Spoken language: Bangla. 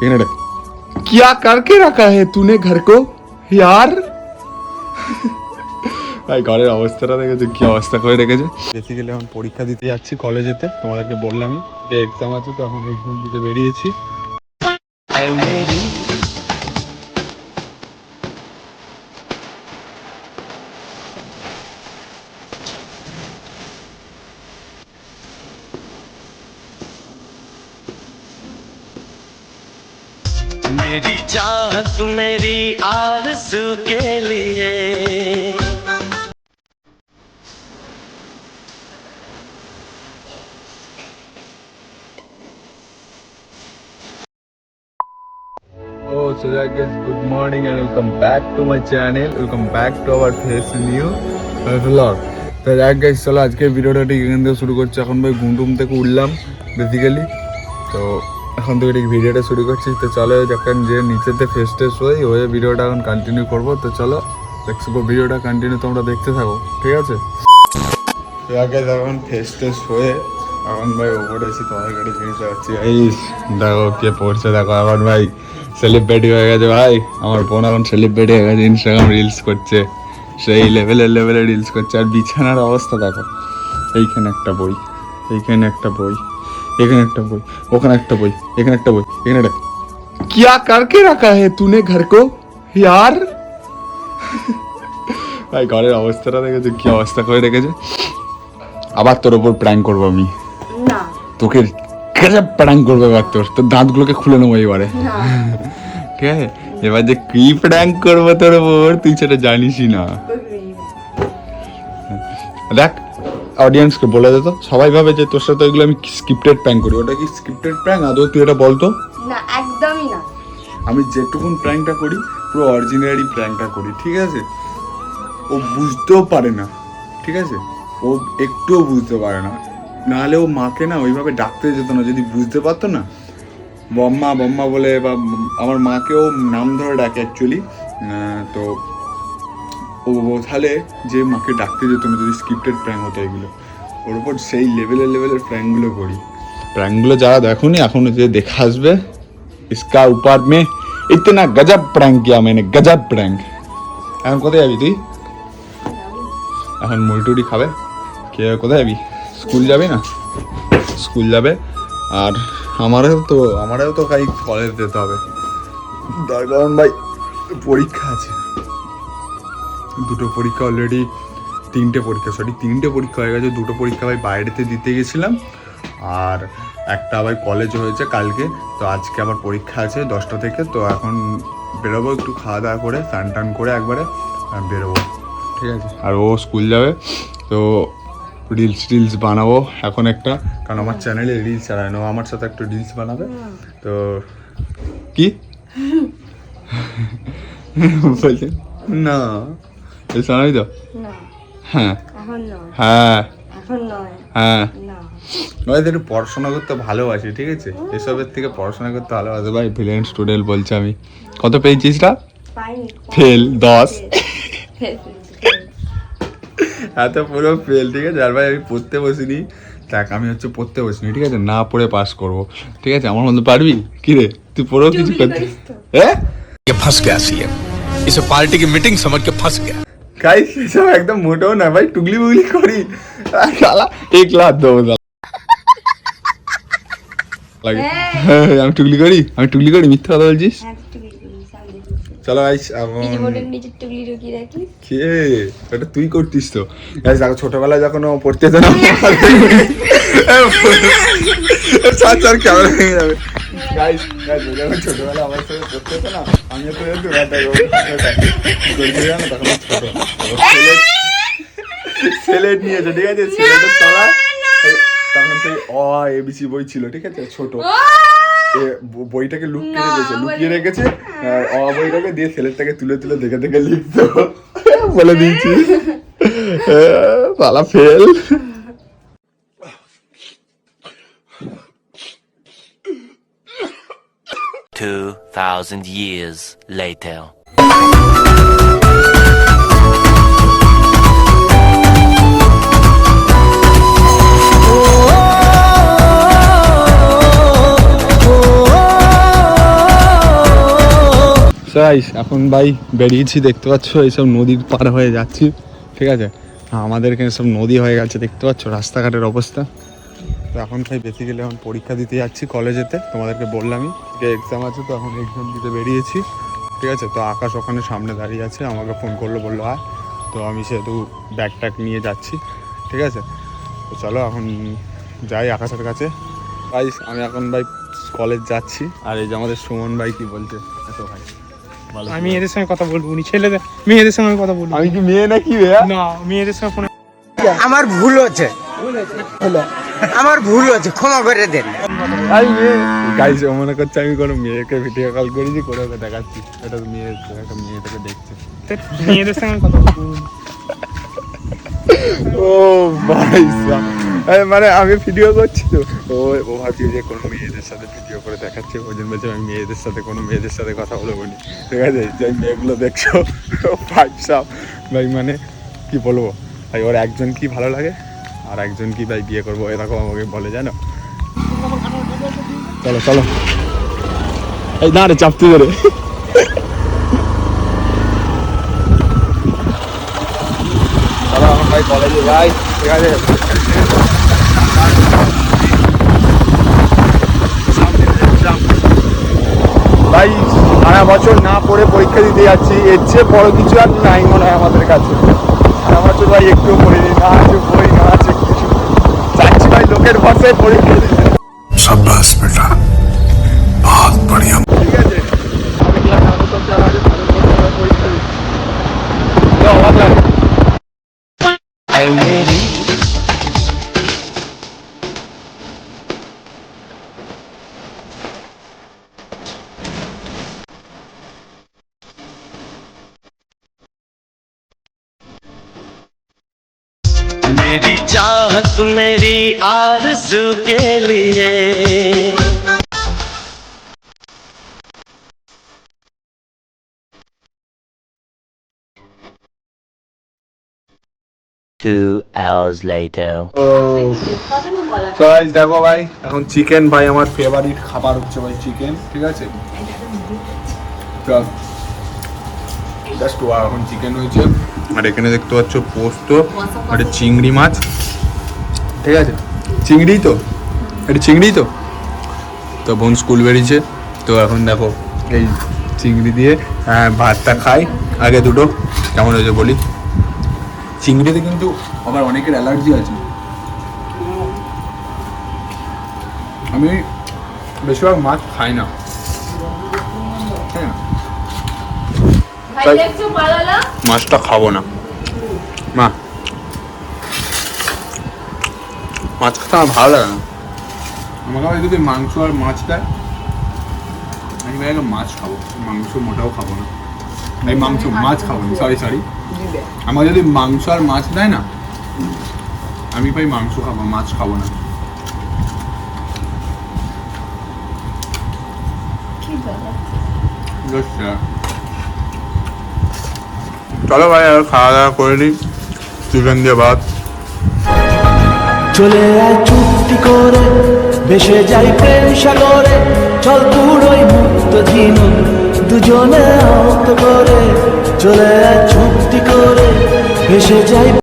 এখানে দেখ क्या करके रखा है तूने घर को यार ভাই ঘরের অবস্থাটা দেখেছে কি অবস্থা করে রেখেছে বেসিক্যালি এখন পরীক্ষা দিতে যাচ্ছি কলেজেতে তোমাদেরকে বললামই যে এক্সাম আছে তো এখন এক্সাম দিতে বেরিয়েছি मेरी चाहत मेरी आरज़ू के लिए Oh, so I guess good morning and welcome back to my channel. Welcome back to our face new uh, vlog. তো যাক গাইস চলো আজকে ভিডিওটা ঠিক এখান থেকে শুরু করছি এখন ভাই ঘুম টুম থেকে উঠলাম বেসিক্যালি তো এখন থেকে ঠিক ভিডিওটা শুরু করছি, তো চলো যখন যে নিচেতে ফেস টেস হই হয়ে ভিডিওটা এখন কন্টিনিউ করব, তো চলো দেখছ ভিডিওটা কন্টিনিউ তোমরা দেখতে থাকো, ঠিক আছে? আগে এখন ফেস টেস হয়ে এখন ভাই ওপরে এসে তোমাদের কাছে জিনিস যাচ্ছি এই দেখো কে পড়ছে, দেখো এখন ভাই সেলিব্রিটি হয়ে গেছে ভাই, আমার বোন এখন সেলিব্রিটি হয়ে গেছে ইনস্টাগ্রাম রিলস করছে, সেই লেভেলের লেভেলে রিলস করছে, আর বিছানার অবস্থা দেখো, এইখানে একটা বই, এইখানে একটা বই। এখানে একটা বই ওখানে একটা বই এখানে একটা বই এখানে একটা क्या करके रखा है तूने घर को यार ভাই ঘরের অবস্থাটা দেখেছে কি অবস্থা করে রেখেছে আবার তোর ওপর প্র্যাঙ্ক করবো আমি না তোকে কেটে প্র্যাঙ্ক করবো এবার তোর তোর দাঁতগুলোকে খুলে নেবো এবারে না ঠিক আছে এবার যে কি প্র্যাঙ্ক করবো তোর ওপর তুই সেটা জানিসই না দেখ অডিয়েন্সকে বলে দে তো। সবাই ভাবে যে তোর সাথে ওইগুলো আমি স্ক্রিপ্টেড প্র্যাঙ্ক করি। ওটা কি স্ক্রিপ্টেড প্র্যাঙ্ক আদৌ তুই এটা বলতো? না একদমই না। আমি যেটুকুন প্র্যাঙ্কটা করি পুরো অরিজিনালি প্র্যাঙ্কটা করি ঠিক আছে? ও বুঝতেও পারে না ঠিক আছে? ও একটুও বুঝতে পারে না। নাহলে ও মাকে না ওইভাবে ডাকতে যেত না যদি বুঝতে পারতো না। বম্মা বম্মা বলে বা আমার মাকেও নাম ধরে ডাকে অ্যাকচুয়ালি তো ও তাহলে যে মাকে ডাকতে যেত তুমি যদি স্ক্রিপ্টেড প্র্যাঙ্ক হতো এগুলো, ওর ওপর সেই লেভেলের লেভেলের প্র্যাঙ্কগুলো করি। প্র্যাঙ্কগুলো যারা দেখুনি, এখন যে দেখে আসবে, ইস্কা উপার মে ইতনা গজব প্র্যাঙ্ক গিয়া মানে গজব প্র্যাঙ্ক এখন কোথায় যাবি তুই? এখন মুড়ি খাবে? কে কোথায় যাবি? স্কুল যাবে না? স্কুল যাবে। আর আমারও তো আমারও তো কাই কলেজ যেতে হবে। তার কারণ ভাই, পরীক্ষা আছে। দুটো পরীক্ষা অলরেডি তিনটে পরীক্ষা সরি তিনটে পরীক্ষা হয়ে গেছে। দুটো পরীক্ষা ভাই বাইরেতে দিতে গেছিলাম। আর একটা আবার কলেজ হয়েছে কালকে। তো আজকে আমার পরীক্ষা আছে দশটা থেকে। তো এখন বেরোবো একটু খাওয়া দাওয়া করে স্নান টান করে একবারে বেরোবো। ঠিক আছে? আর ও স্কুল যাবে। তো রিলস টিলস বানাবো এখন একটা। কারণ আমার চ্যানেলে রিলস চালায় না। ও আমার সাথে একটু রিলস বানাবে। তো কি? বলছে না। এই শোনাবি তো? হ্যাঁ। হ্যাঁ। হ্যাঁ। ওদের একটু পড়াশোনা করতে ভালোবাসি ঠিক আছে? এসবের থেকে পড়াশোনা করতে ভালোবাসি। ভাই ব্রিলিয়েন্ট স্টুডেন্ট বলছি আমি। কত পেয়েছিস রা ফেল দশ। এত হ্যাঁ, পুরো ফেল ঠিক আছে? আর ভাই আমি পড়তে বসিনি। দেখ আমি হচ্ছে পড়তে বসিনি ঠিক আছে? না পড়ে পাস করব ঠিক আছে? আমার মধ্যে পারবি? কি রে? তুই পড়েও কিছু করতে হ্যাঁ ফাঁস গে আসি এসে পার্টি মিটিং সমঝ কে ফাঁস গে গাইস এসব একদম মোটেও না ভাই টুগলি বুগলি করি শালা এক লাখ দেবো। লাগে। হ্যাঁ, আমি টুগলি করি? আমি টুগলি করি মিথ্যা কথা বলছিস? হ্যাঁ। চলো গাইস। কে? এটা তুই করতিস তো। গাইস দেখো ছোটবেলায় যখন পড়তে যেত না চার চার ক্যামেরা ভেঙে যাবে। গাইস গাইস যখন ছোটবেলা আমার সাথে পড়তে যেত না আমি তো যেত রাতে গল্পে জানো তখন ও ছোট সেলেট নিয়েছে ঠিক আছে সেলেটের তলা তখন সেই অ এবিসি বই ছিল ঠিক আছে ছোট বইটাকে লুকিয়ে রেখেছে লুকিয়ে রেখেছে আর অ বইটাকে দিয়ে ছেলেটাকে তুলে তুলে দেখে দেখে লিখতো বলে দিয়েছি পালা ফেল Two thousand years later. Guys এখন ভাই বেরিয়েছি, দেখতে পাচ্ছ, এইসব নদীর পার হয়ে যাচ্ছি, ঠিক আছে? আমাদের এখানে সব নদী হয়ে গেছে, দেখতে পাচ্ছ? রাস্তাঘাটের অবস্থা। তো এখন ভাই বেশি গেলে এখন পরীক্ষা দিতে যাচ্ছি কলেজেতে তোমাদেরকে বললামই যে এক্সাম আছে তো এখন এক্সাম দিতে বেরিয়েছি ঠিক আছে? তো আকাশ ওখানে সামনে দাঁড়িয়ে আছে আমাকে ফোন করল বলল আয়। তো আমি সেহেতু ব্যাগ ট্যাগ নিয়ে যাচ্ছি ঠিক আছে? তো চলো এখন যাই আকাশের কাছে। ভাই আমি এখন ভাই কলেজ যাচ্ছি আর এই যে আমাদের সুমন ভাই কি বলছে? এসো ভাই। আমি এদের সঙ্গে কথা বলব উনি ছেলেদের মেয়েদের সঙ্গে কথা বলব আমি কি মেয়ে নাকি না মেয়েদের সঙ্গে ফোনে আমার ভুল হচ্ছে। আমার ভুল হচ্ছে ক্ষমা করে দেন। ও মনে করছে আমি কোনো মেয়েকে ভিডিও কল করেছি করে ওকে দেখাচ্ছি। এটা তো মেয়ে একটা মেয়ে থেকে দেখছে। মেয়েদের সঙ্গে কথা ও ভাই। মানে আমি ভিডিও করছি তো। ও ও ভাবছি যে কোনো মেয়েদের সাথে ভিডিও করে দেখাচ্ছে ওই জন্য বলছে আমি মেয়েদের সাথে কোনো মেয়েদের সাথে কথা বলব নি। ঠিক আছে যে মেয়েগুলো দেখছ। ভাই সাব ভাই মানে কি বলব? ভাই ওর একজন কি ভালো লাগে? আর একজন কি ভাই বিয়ে করব, এরকম আমাকে বলে, জানো? চলো চলো। এই না রে চাপতে ধরে। ভাই সারা বছর না পড়ে পরীক্ষা দিতে যাচ্ছি, এর চেয়ে বড় কিছু আর নাই মনে হয় আমাদের কাছে। সারা বছর ভাই একটু পড়িনি, না আছে বই না যাচ্ছি ভাই লোকের ভাষায় পরীক্ষা चाहत मेरी आरज़ू के लिए Two hours later. তো guys, দেখো ভাই এখন চিকেন ভাই আমার ফেভারিট খাবার হচ্ছে ভাই চিকেন ঠিক আছে জাস্ট এখন চিকেন হয়েছে আর এখানে দেখতে পাচ্ছ পোস্ত আর এটা চিংড়ি মাছ ঠিক আছে? চিংড়ি তো? এটা চিংড়ি তো? তো বোন স্কুল বেরিয়েছে। তো এখন দেখো এই চিংড়ি দিয়ে ভাতটা খাই। আগে দুটো কেমন হয়েছে বলি? চিংড়িতে কিন্তু আমার অনেকের অ্যালার্জি আছে। আমি বেশিরভাগ মাছ খাই না। হ্যাঁ। মাছটা খাব না। মা মাছ খেতে আমার ভালো লাগে না। আমাকে আবার যদি মাংস আর মাছ দেয় আমি ভাই আগে মাছ খাব। মাংস মোটাও খাব না। এই মাংস মাছ খাব না সরি সরি আমার যদি মাংস আর মাছ দেয় না আমি ভাই মাংস খাব মাছ খাব না। চলো ভাই আর খাওয়া দাওয়া করে নিই। চিকেন দিয়ে ভাত। চলে আয় চুক্তি করে, বেশে যাই প্রেম সাগরে। চল পুরোই মুক্ত ঝিনুক দুজনে আহত করে। চলে আয় চুক্তি করে, বেশে যাই